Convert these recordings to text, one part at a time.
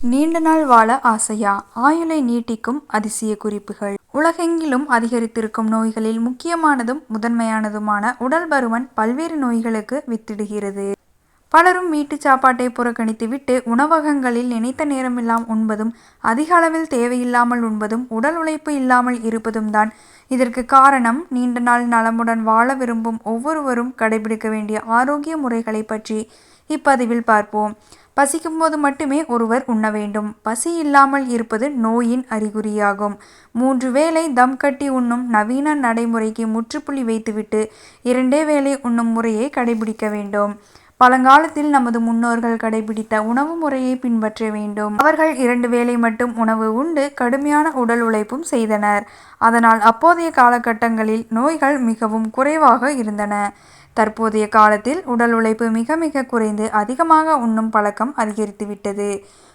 நீண்ட நாள் வாழ ஆசையா? ஆயுளை நீட்டிக்கும் அதிசய குறிப்புகள். உலகெங்கிலும் அதிகரித்திருக்கும் நோய்களில் முக்கியமானதும் முதன்மையானதுமான உடல் பருமன் பல்வேறு நோய்களுக்கு வித்திடுகிறது. பலரும் வீட்டு சாப்பாட்டை புறக்கணித்துவிட்டு உணவகங்களில் நினைத்த நேரமெல்லாம் உண்பதும் அதிக அளவில் தேவையில்லாமல் உண்பதும் உடல் உழைப்பு இல்லாமல் இருப்பதும் தான் இதற்கு காரணம். நீண்ட நாள் நலமுடன் வாழ விரும்பும் ஒவ்வொருவரும் கடைபிடிக்க வேண்டிய ஆரோக்கிய முறைகளை பற்றி இப்பதிவில் பார்ப்போம். பசிக்கும்போது மட்டுமே ஒருவர் உண்ண வேண்டும். பசி இல்லாமல் இருப்பது நோயின் அறிகுறியாகும். மூன்று வேளை தம் கட்டி உண்ணும் நவீன நடைமுறைக்கு முற்றுப்புள்ளி வைத்துவிட்டு இரண்டே வேளை உண்ணும் முறையை கடைபிடிக்க வேண்டும். பழங்காலத்தில் நமது முன்னோர்கள் கடைபிடித்த உணவு முறையை பின்பற்ற வேண்டும். அவர்கள் இரண்டு வேளை மட்டும் உணவு உண்டு கடுமையான உடல் உழைப்பும் செய்தனர். அதனால் அப்போதைய காலகட்டங்களில் நோய்கள் மிகவும் குறைவாக இருந்தன. தற்போதைய காலத்தில் உடல் உழைப்பு மிக மிக குறைந்து அதிகமாக உண்ணும் பழக்கம் அதிகரித்துவிட்டது.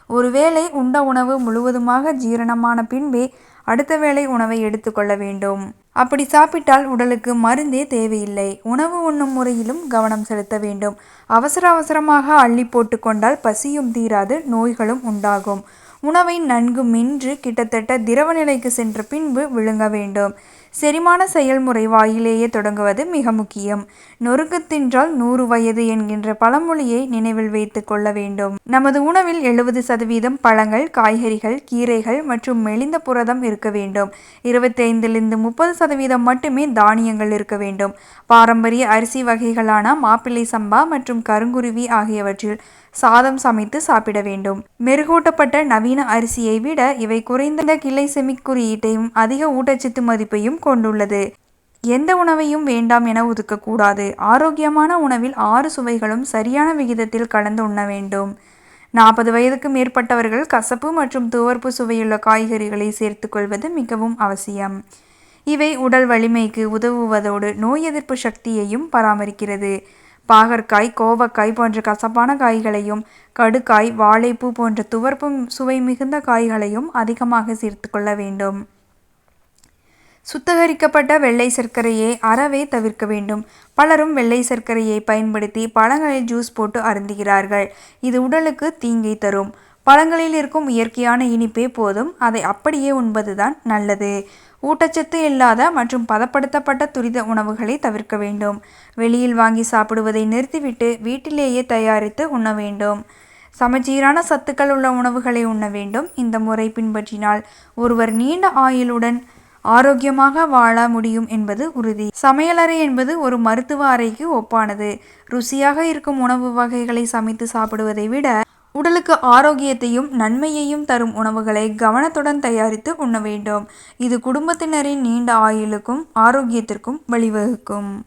ஒருவேளை உண்ட உணவு முழுவதுமாக ஜீரணமான பின்பே அடுத்த வேளை உணவை எடுத்துக்கொள்ள வேண்டும். அப்படி சாப்பிட்டால் உடலுக்கு மருந்தே தேவையில்லை. உணவு உண்ணும் முறையிலும் கவனம் செலுத்த வேண்டும். அவசர அவசரமாக அள்ளி போட்டு கொண்டால் பசியும் தீராது நோய்களும் உண்டாகும். உணவை நன்கு மின்று கிட்டத்தட்ட திரவ நிலைக்கு சென்ற பின்பு விழுங்க வேண்டும். செரிமான செயல்முறை வாயிலேயே தொடங்குவது மிக முக்கியம். நொறுக்கு தின்றால் நூறு வயது என்கின்ற பழமொழியை நினைவில் வைத்து கொள்ள வேண்டும். நமது உணவில் எழுபது சதவீதம் பழங்கள் காய்கறிகள் கீரைகள் மற்றும் மெலிந்த புரதம் இருக்க வேண்டும். இருபத்தைந்திலிருந்து முப்பது சதவீதம் மட்டுமே தானியங்கள் இருக்க வேண்டும். பாரம்பரிய அரிசி வகைகளான மாப்பிள்ளை சம்பா மற்றும் கருங்குருவி ஆகியவற்றில் சாதம் சமைத்து சாப்பிட வேண்டும். மெருகூட்டப்பட்ட நவீன அரிசியை விட இவை குறைந்த கிளை செமிக்குறியீட்டையும் அதிக ஊட்டச்சத்து மதிப்பையும் கொண்டுள்ளது. எந்த உணவையும் வேண்டாம் என ஒதுக்கக்கூடாது. ஆரோக்கியமான உணவில் ஆறு சுவைகளும் சரியான விகிதத்தில் கலந்து உண்ண வேண்டும். நாற்பது வயதுக்கு மேற்பட்டவர்கள் கசப்பு மற்றும் துவர்ப்பு சுவையுள்ள காய்கறிகளை சேர்த்துக்கொள்வது மிகவும் அவசியம். இவை உடல் வலிமைக்கு உதவுவதோடு நோய் எதிர்ப்பு சக்தியையும் பராமரிக்கிறது. பாகற்காய் கோவக்காய் போன்ற கசப்பான காய்களையும் கடுக்காய் வாழைப்பூ போன்ற துவர்ப்பு சுவை மிகுந்த காய்களையும் அதிகமாக சேர்த்து கொள்ள வேண்டும். சுத்தகரிக்கப்பட்ட வெள்ளை சர்க்கரையை அறவே தவிர்க்க வேண்டும். பலரும் வெள்ளை சர்க்கரையை பயன்படுத்தி பழங்களில் ஜூஸ் போட்டு அருந்துகிறார்கள். இது உடலுக்கு தீங்கை தரும். பழங்களில் இருக்கும் இயற்கையான இனிப்பே போதும். அதை அப்படியே உண்பதுதான் நல்லது. ஊட்டச்சத்து இல்லாத மற்றும் பதப்படுத்தப்பட்ட துரித உணவுகளை தவிர்க்க வேண்டும். வெளியில் வாங்கி சாப்பிடுவதை நிறுத்திவிட்டு வீட்டிலேயே தயாரித்து உண்ண வேண்டும். சமச்சீரான சத்துக்கள் உள்ள உணவுகளை உண்ண வேண்டும். இந்த முறை பின்பற்றினால் ஒருவர் நீண்ட ஆயுளுடன் ஆரோக்கியமாக வாழ முடியும் என்பது உறுதி. சமையலறை என்பது ஒரு மருத்துவ அறைக்கு ஒப்பானது. ருசியாக இருக்கும் உணவு வகைகளை சமைத்து சாப்பிடுவதை விட உடலுக்கு ஆரோக்கியத்தையும் நன்மையையும் தரும் உணவுகளை கவனத்துடன் தயாரித்து உண்ண வேண்டும். இது குடும்பத்தினரின் நீண்ட ஆயுளுக்கும் ஆரோக்கியத்திற்கும் வழிவகுக்கும்.